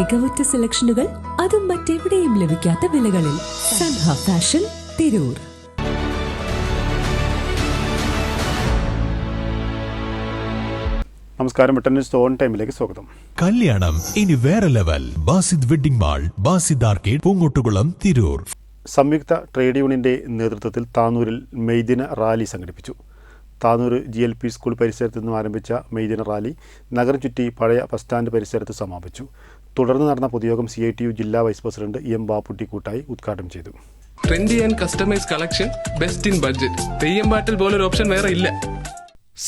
മികവുറ്റ സെലക്ഷനുകൾ അതും മറ്റെവിടെയും ലഭിക്കാത്ത വിലകളിൽ സൻഹ ഫാഷൻ തിരൂർ. നമസ്കാരം വെട്ടന്യൂസ് സ്റ്റോൺ ടൈമിലേക്ക് സ്വാഗതം. കല്യാണം ഇനി വേറെ level. Basid wedding mall Basid arcade Poonkottukulam Tirur. സംയുക്ത ട്രേഡ് യൂണിയന്റെ നേതൃത്വത്തിൽ താനൂരിൽ മെയ്ദിന റാലി സംഘടിപ്പിച്ചു. Tanur G L P school പരിസരത്ത് നിന്നും ആരംഭിച്ച മെയ്ദിന റാലി നഗരം ചുറ്റി പഴയ ബസ് സ്റ്റാൻഡ് പരിസരത്ത് സമാപിച്ചു. തുടർന്ന് നടന്ന പൊതുയോഗം സി ഐ ടി യു ജില്ലാ vice president M Bapputty Koottayi ഉദ്ഘാടനം ചെയ്തു. Trendy and customise collection best in budget Theyyam പാട്ടിൽ പോലൊരു ഓപ്ഷൻ വേറെ ഇല്ല.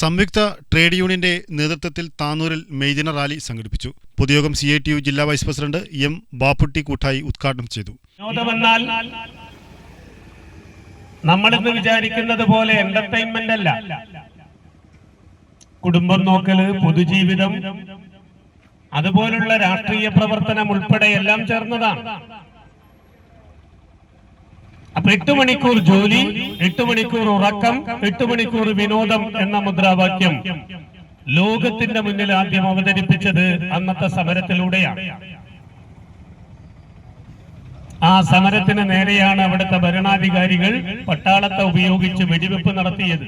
സംയുക്ത ട്രേഡ് യൂണിയന്റെ നേതൃത്വത്തിൽ താനൂരിൽ മെയ്ദിന റാലി സംഘടിപ്പിച്ചു. പൊതുയോഗം സി ഐ ടി യു ജില്ലാ vice president M Bapputty Koottayi ഉദ്ഘാടനം ചെയ്തു. വിനോദമെന്നാൽ നമ്മളിന്ന് വിചാരിക്കുന്നത് പോലെ എന്റർടൈൻമെന്റ് അല്ല. കുടുംബം നോക്കൽ പൊതുജീവിതം അതുപോലുള്ള രാഷ്ട്രീയ പ്രവർത്തനം ഉൾപ്പെടെ എല്ലാം ചേർന്നതാണ്. അപ്പൊ എട്ട് മണിക്കൂർ ജോലി എട്ട് മണിക്കൂർ ഉറക്കം എട്ട് മണിക്കൂർ വിനോദം എന്ന മുദ്രാവാക്യം ലോകത്തിന്റെ മുന്നിൽ ആദ്യം അവതരിപ്പിച്ചത് അന്നത്തെ സമരത്തിലൂടെയാണ്. ആ സമരത്തിന് നേരെയാണ് അവിടുത്തെ ഭരണാധികാരികൾ പട്ടാളത്തെ ഉപയോഗിച്ച് വെടിവെപ്പ് നടത്തിയത്.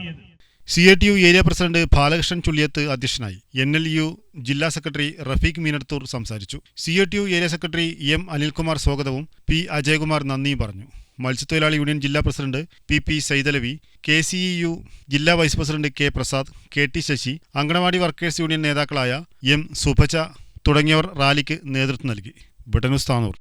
C A T U area president Balakrishnan Chulliyath അധ്യക്ഷനായി എൻ എൽ യു ജില്ലാ സെക്രട്ടറി റഫീഖ് മീനത്തൂർ സംസാരിച്ചു. C A T U area secretary M Anilkumar സ്വാഗതവും പി അജയകുമാർ നന്ദിയും പറഞ്ഞു. മത്സ്യത്തൊഴിലാളി യൂണിയൻ ജില്ലാ president P P Saithalavi K C E U ജില്ലാ vice president K Prasad K T Sasi Anganwadi workers union നേതാക്കളായ M Subhaja തുടങ്ങിയവർ റാലിക്ക് നേതൃത്വം നൽകി. ബ്രിട്ടനുസ് താനൂർ.